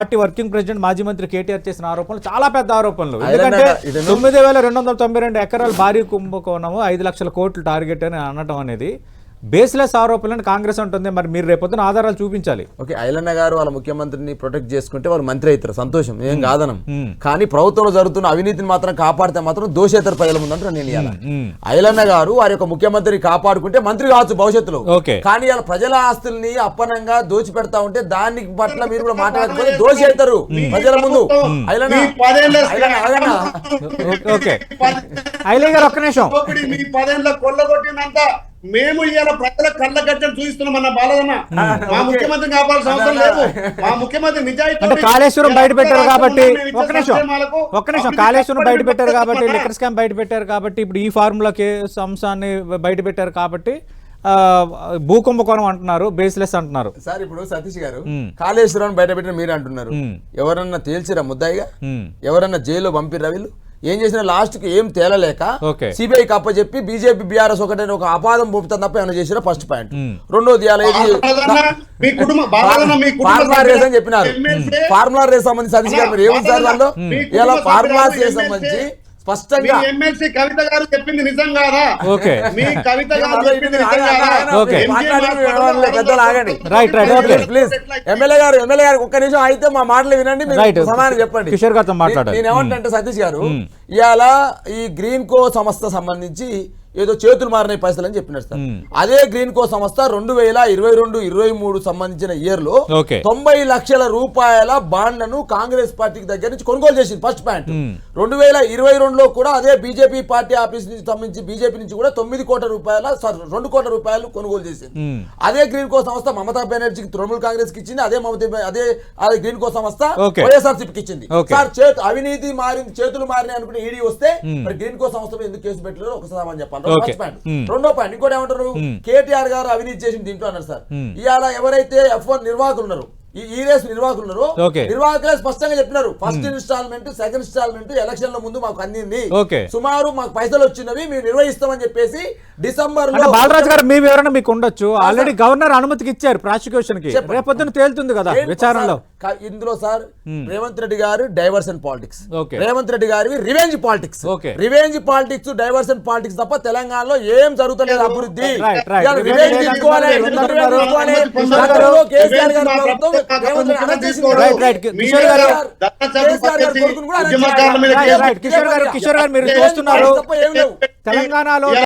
Party working president మాజీ మంత్రి కేటీఆర్ చేసిన ఆరోపణలు చాలా పెద్ద ఆరోపణలు ఎందుకంటే? తొమ్మిది వేల రెండు వందల తొంభై రెండు ఎకరాలు భారీ కుంభకోణము ఐదు లక్షల కోట్లు టార్గెట్ అని అనడం అనేది బేస్లెస్ ఆరోపణలను కాంగ్రెస్ ఉంటుంది మరి మీరు రేపొద్దున ఆధారాలు చూపించాలి. ఓకే ఐలన్న గారు వాళ్ళ ముఖ్యమంత్రిని ప్రొటెక్ట్ చేసుకుంటే వాళ్ళు మంత్రి అవుతారు. సంతోషం ఏం కాదనం. కానీ ప్రభుత్వంలో జరుగుతున్న అవినీతిని మాత్రం కాపాడితే మాత్రం దోషేతర ప్రజల ముందంటారు నేను ఇవాళ మ్మ్. ఐలన్న గారు వారి యొక్క ముఖ్యమంత్రిని కాపాడుకుంటే మంత్రి కావచ్చు భవిష్యత్తులో. ఓకే. కానీ వాళ్ళ ప్రజల ఆస్తుల్ని అప్పనంగా దోచి పెడతా ఉంటే దాని పట్ల మీరు కూడా మాట్లాడకపోతే దోషి అవుతారు ప్రజల ముందు. ఐలన్న. ఓకే, ఓకే ఐలయ్య గారు ఒక్క నిమిషం. కొల్లగొట్టినంత మేము ఇవాళ ప్రజల కళ్ళ గట్టం చూపిస్తున్నాం అన్న బాలదన్న మా. ముఖ్యమంత్రిని కాపాల్సిన అవసరం లేదు మా ముఖ్యమంత్రి నిజాయితీ అంటే కాళేశ్వరం బయట పెట్టారు కాబట్టి ఒక్క నిమిషం ఒక్క నిమిషం కాళేశ్వరం బయట పెట్టారు కాబట్టి. లిక్కర్ స్కామ్ బయట పెట్టారు కాబట్టి ఇప్పుడు ఈ ఫార్ములా కేసు అంశాన్ని బయట పెట్టారు కాబట్టి ఆ, భూకుంభకోణం అంటున్నారు బేస్లెస్ అంటున్నారు సార్ ఇప్పుడు సతీష్ గారు. కాళేశ్వరం బయట పెట్టిన మీరు అంటున్నారు. ఎవరన్నా తేల్చిరా ముద్దాయిగా. ఎవరన్నా జైల్లో పంపిర్రా వీళ్ళు ఏం చేసినా లాస్ట్కి ఏం తేలలేక ఓకే. సిబిఐకి అప్పచెప్పి బీజేపీ బీఆర్ఎస్ ఒకటే ఒక అపాదం పంపుతుంది తప్ప ఏమైనా చేసినా ఫస్ట్ పాయింట్. రెండోది ఫార్ములా రేస్ అని చెప్పినారు ఫార్ములా రేస్ సంబంధించి సతీష్ గారు ఏముంది సార్ ఇలా ఫార్ములా రేస్ సంబంధించి స్పష్టంగా ఎమ్మెల్సీ కవిత గారు చెప్పింది నిజం కాదా ఓకే. మీ కవిత గారు చెప్పింది నిజం కాదా? ఓకే. పెద్దలు ఆగండి. Right, right, okay. Please MLA గారు ఎమ్మెల్యే గారు ఒక్క నిమిషం అయితే మా మాటలు వినండి మీరు. సమాధానం చెప్పండి కిషోర్ గారితో. నేను ఏమంటే సతీష్ గారు మ్మ్. ఇవాళ ఈ గ్రీన్ కో సంస్థ సంబంధించి ఏదో చేతులు మారిన పైసలు అని చెప్పినారు సార్. అదే గ్రీన్ కో సంస్థ రెండు వేల ఇరవై రెండు ఇరవై మూడు సంబంధించిన ఇయర్లో. తొంభై లక్షల రూపాయల బాండ్లను కాంగ్రెస్ పార్టీకి దగ్గర నుంచి కొనుగోలు చేసింది ఫస్ట్ పాయింట్. రెండు వేల ఇరవై రెండులో కూడా అదే బీజేపీ పార్టీ ఆఫీస్ నుంచి సంబంధించి బీజేపీ నుంచి కూడా తొమ్మిది కోట్ల రూపాయల సారీ రెండు కోట్ల రూపాయలు కొనుగోలు చేసింది. అదే గ్రీన్ కో సంస్థ మమతా బెనర్జీకి తృణమూల్ కాంగ్రెస్కి ఇచ్చింది అదే మమతా అదే అదే గ్రీన్ కో సంస్థ ఓకే. వైఎస్ఆర్సీపీకి ఇచ్చింది. సార్ చేతు అవినీతి మారింది చేతులు మారినాయి అనుకుని ఈడీ వస్తే. మరి గ్రీన్ కో సంస్థ ఎందుకు కేసు పెట్టలేరు ఒకసారి సమాధానం రెండో పాయింట్ ఇంకోటి ఏమంటారు. కేటీఆర్ గారు అవినీతి చేసింది దీంట్లో అన్నారు సార్. ఇవాళ ఎవరైతే ఎఫ్ వన్ నిర్వాహకులు ఉన్నారు ఈ రేస్ నిర్వాహకులు ఉన్నారు. నిర్వాహకులే స్పష్టంగా చెప్పినారు. ఫస్ట్ ఇన్స్టాల్మెంట్ సెకండ్ ఇన్స్టాల్మెంట్ ఎలక్షన్లో ముందు మాకు అందింది. సుమారు మాకు పైసలు వచ్చినవి మేము నిర్వహిస్తామని చెప్పేసి డిసెంబర్లో బాలరాజు గారు మీ వివరణ మీకు ఉండొచ్చు. ఆల్రెడీ గవర్నర్ అనుమతికి ఇచ్చారు ప్రాసిక్యూషన్కి. రేపొద్దున తేలుతుంది కదా విచారణలో? ఇందులో sir Revanth Reddy garu diversion politics. Okay. Revanth Reddy గారి revenge politics. Okay. Revenge politics diversion politics తప్ప తెలంగాణలో ఏం జరుగుతలేదు అభివృద్ధి. కిషోర్ గారు, మీరు చూస్తున్నారు. తెలంగాణలో